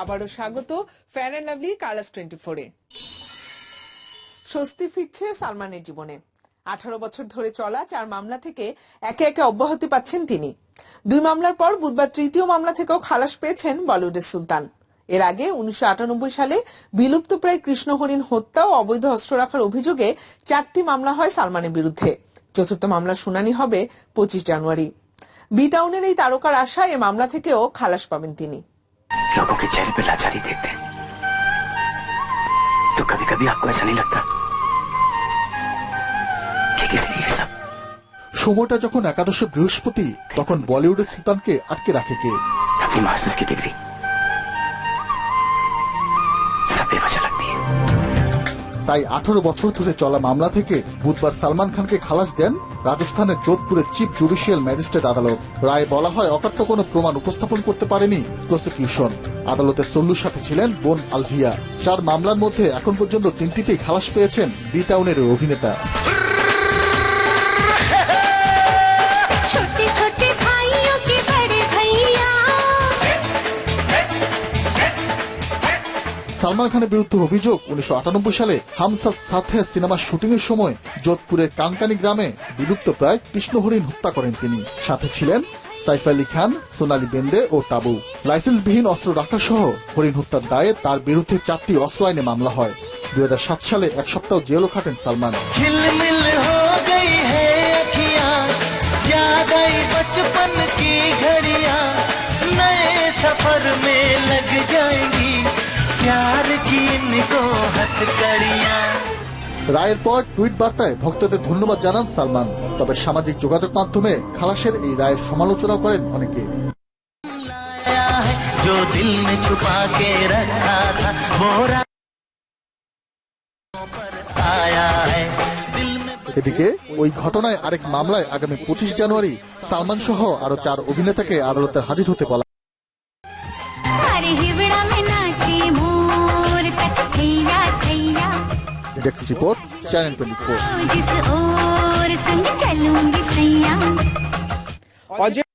আবারও স্বাগত fan and lovely colours twenty ফোরে। স্বস্তি ফিরছে সালমানের জীবনে। আঠারো বছর ধরে চলা চার মামলা থেকে একে একে অব্যাহতি পাচ্ছেন তিনি। দুই মামলার পর বুধবার তৃতীয় মামলা থেকেও খালাস পেয়েছেন বলিউডের সুলতান। এর আগে উনিশশো আটানব্বই সালে বিলুপ্তপ্রায় কৃষ্ণহরিণ হত্যা ও অবৈধ অস্ত্র রাখার অভিযোগে চারটি মামলা হয় সালমানের বিরুদ্ধে। চতুর্থ মামলার শুনানি হবে পঁচিশ জানুয়ারি। বি টাউনের এই তারকার আশায় এ মামলা থেকেও খালাস পাবেন তিনি। लोगों के चेहरे पे लाचारी देखते हैं तो कभी कभी आपको ऐसा नहीं लगता कि किस लिए ये सब সময়টা যখন একাদশে বৃহস্পতি তখন বলিউডের সুলতানকে আটকে রাখে কে अपनी मास्टर्स की डिग्री सब बेवजह लगती है তাই আঠারো বছর ধরে চলা মামলা থেকে বুধবার সালমান খানকে খালাস দেন রাজস্থানের যোধপুরে চিফ জুডিশিয়াল ম্যাজিস্ট্রেট আদালত রায় বলা হয় অকাট্য কোনো প্রমাণ উপস্থাপন করতে পারেনি প্রসিকিউশন। আদালতের সল্লুর সাথে ছিলেন বোন আলভিয়া। চার মামলার মধ্যে এখন পর্যন্ত তিনটিতেই খালাস পেয়েছেন বি টাউনের অভিনেতা। সালমান খানের বিরুদ্ধে অভিযোগ, উনিশশো আটানব্বই সালে হামসাদ সাথে সিনেমার শুটিংয়ের সময় যোধপুরের কানকানি গ্রামে বিলুপ্ত প্রায় কৃষ্ণহরিণ হত্যা করেন তিনি। সাথে ছিলেন সাইফ আলী খান, সোনালী বেন্দে ও টাবু লাইসেন্সবিহীন অস্ত্র রাখা সহ হরিণ হত্যার দায়ে তার বিরুদ্ধে চারটি অস্ত্র আইনে মামলা হয়। দু হাজার সাত সালে এক সপ্তাহ জেলও খাটেন সালমান। রায়ের পর টুইট বার্তায় ভক্তদের ধন্যবাদ জানান সালমান। তবে সামাজিক যোগাযোগ মাধ্যমে খালাসের এই রায়ের সমালোচনা করেন অনেকে। এদিকে ওই ঘটনায় আরেক মামলায় আগামী পঁচিশ জানুয়ারি সালমান সহ আরও চার অভিনেতাকে আদালতের হাজির হতে বলা desk report channel twenty four और